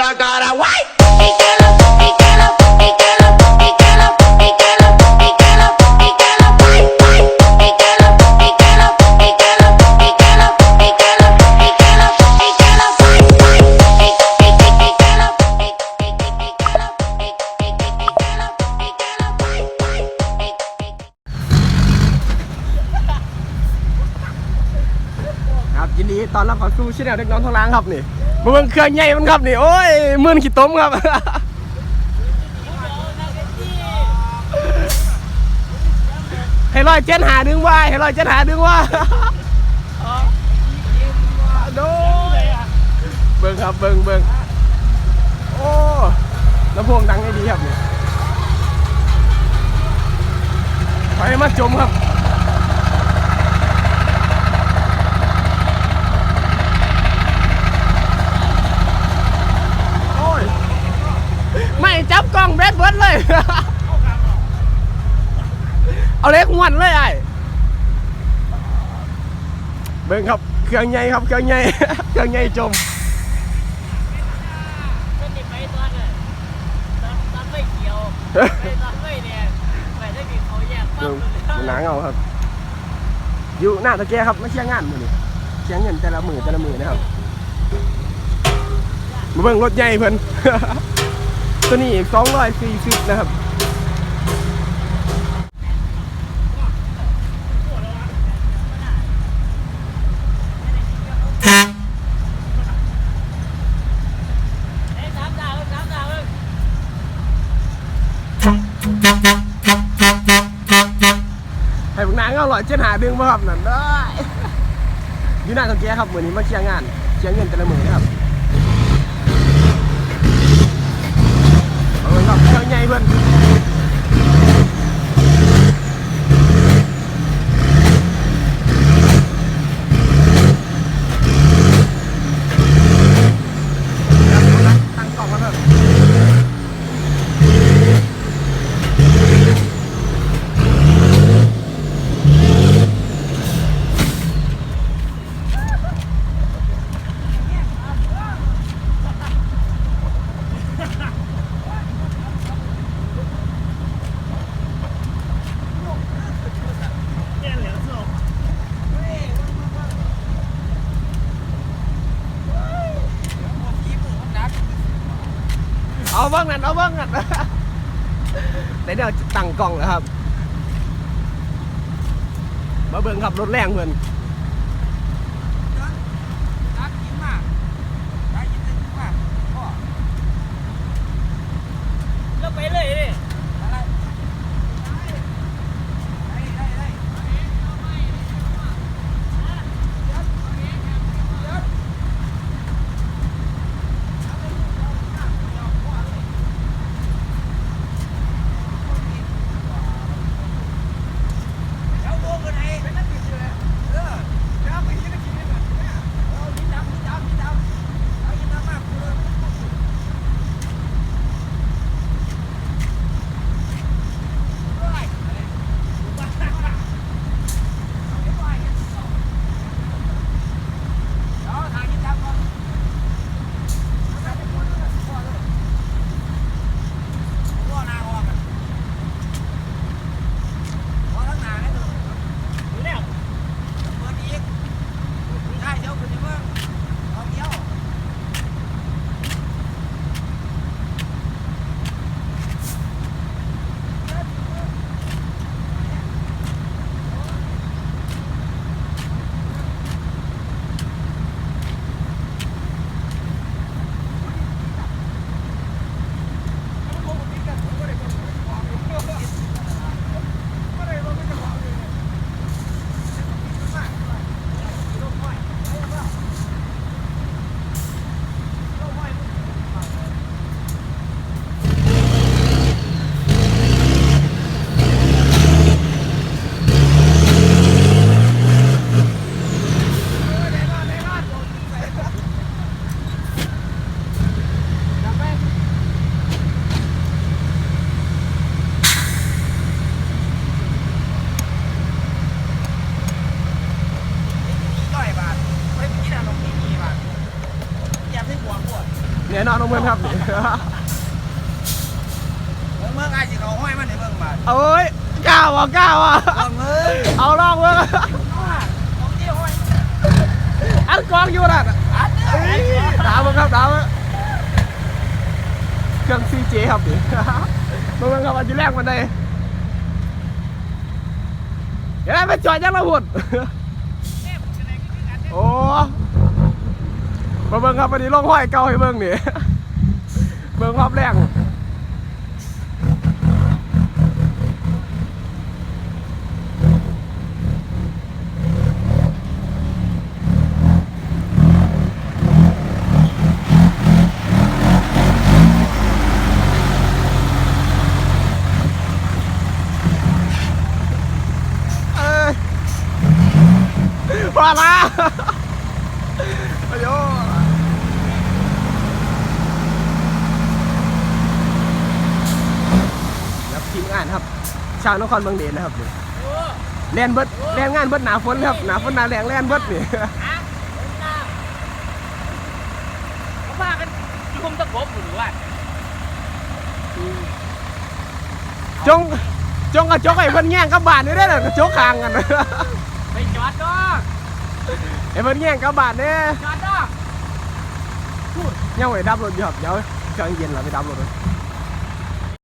I got a white. ครับยินดีตอนรับเข้าสู่ช่องเด็กน้องทองล้างครับนี่ มาเบิ่งเครื่องใหญ่มันครับนี่โอ้ยมื่นขี้ต้มครับให้ร้อยเจ็ดหาดึงว่าให้ร้อยเจ็ดหาดึงว่าโดยเบิ่งครับเบิ่งเบิ่งโอ้ลำโพงดังได้ดีครับนี่ไปมาจมครับ โอ้ย ไม่ จับกล้องแบดเบิร์ดเลย เอาเล็กงวนเลยไอ้เบิ่งครับเครื่องใหญ่ครับเครื่องใหญ่เครื่องใหญ่จมก็ติดไปตอนน่ะตอนตอนไม่เกี่ยวไปตอนไม่แดงไปได้มีเขาแยกปั๊เบิ่บงเลยหนังเอาครับอยู่หน้าตะแกครับไม่เชี่ยงานมือนี่เชี่ยงเงินแต่ละมือแต่ละมือนะครับมาเบิ่งรถใหญ่เพิ่น ตัวนี้สองร้อยสี่สิบนะครับสามดาวสามดาวให้พวกนางเอาหล่อยเจ็ดหาดึงมาครับนั่นได้อยู่หน้าตะแกครับเหมือนี้มาเชียร์งานเชียร์เงินแต่ละมือนะครับเอาเลยครับเครื่อง ใหญ่เพิ่นตั้งกล่องมาเถอะ บ้างนั่นเอาบ้างนั่นแต่เดี๋ยวตั้งกล้องนะครับ มาเบิ่งขับรถแรงเหมือน นอนลงเมืองครับนี่เมืองเมืองไอ้สิเขาห้อยมันในเมืองบาดโอ้ยกล้าวอะกล้าวอะเมืองเมืองเอาลองเมืองของที่ห้อยอันกองอยู่น่ะอัดเด้อดาวมั้งครับดาวมั้งเครื่องซีเจครับนี่เมืองครับอันที่แรกมันได้เดี๋ยวได้ไปจอดยังระหุ่นโอ้ มาเบิ่งครับวันนี้ลงห้อยเก่าให้เบิ่งนี่เบิ่งความแรงเอ้ยพอละโอ้ยครับทีมงานครับ ชาวนครเมืองเดนนะครับนี่แลนเบิดแลนงานเบิดหนาฝนครับหนาฝนหนาแรงแลนเบิดนี่เขาพากันคุมตะกบหรือว่าจงจงกระจกไอ้เพิ่นแย่งกับบ้านนี่ได้อน่ะกระจกคางกันไปจอดดอกไอ้เพิ่นแย่งกับบ้านเนี่ยจอดดอกยังไว้ดับรถอยู่ครับเดี๋ยวเครื่องเย็นเราไปดับรถเลย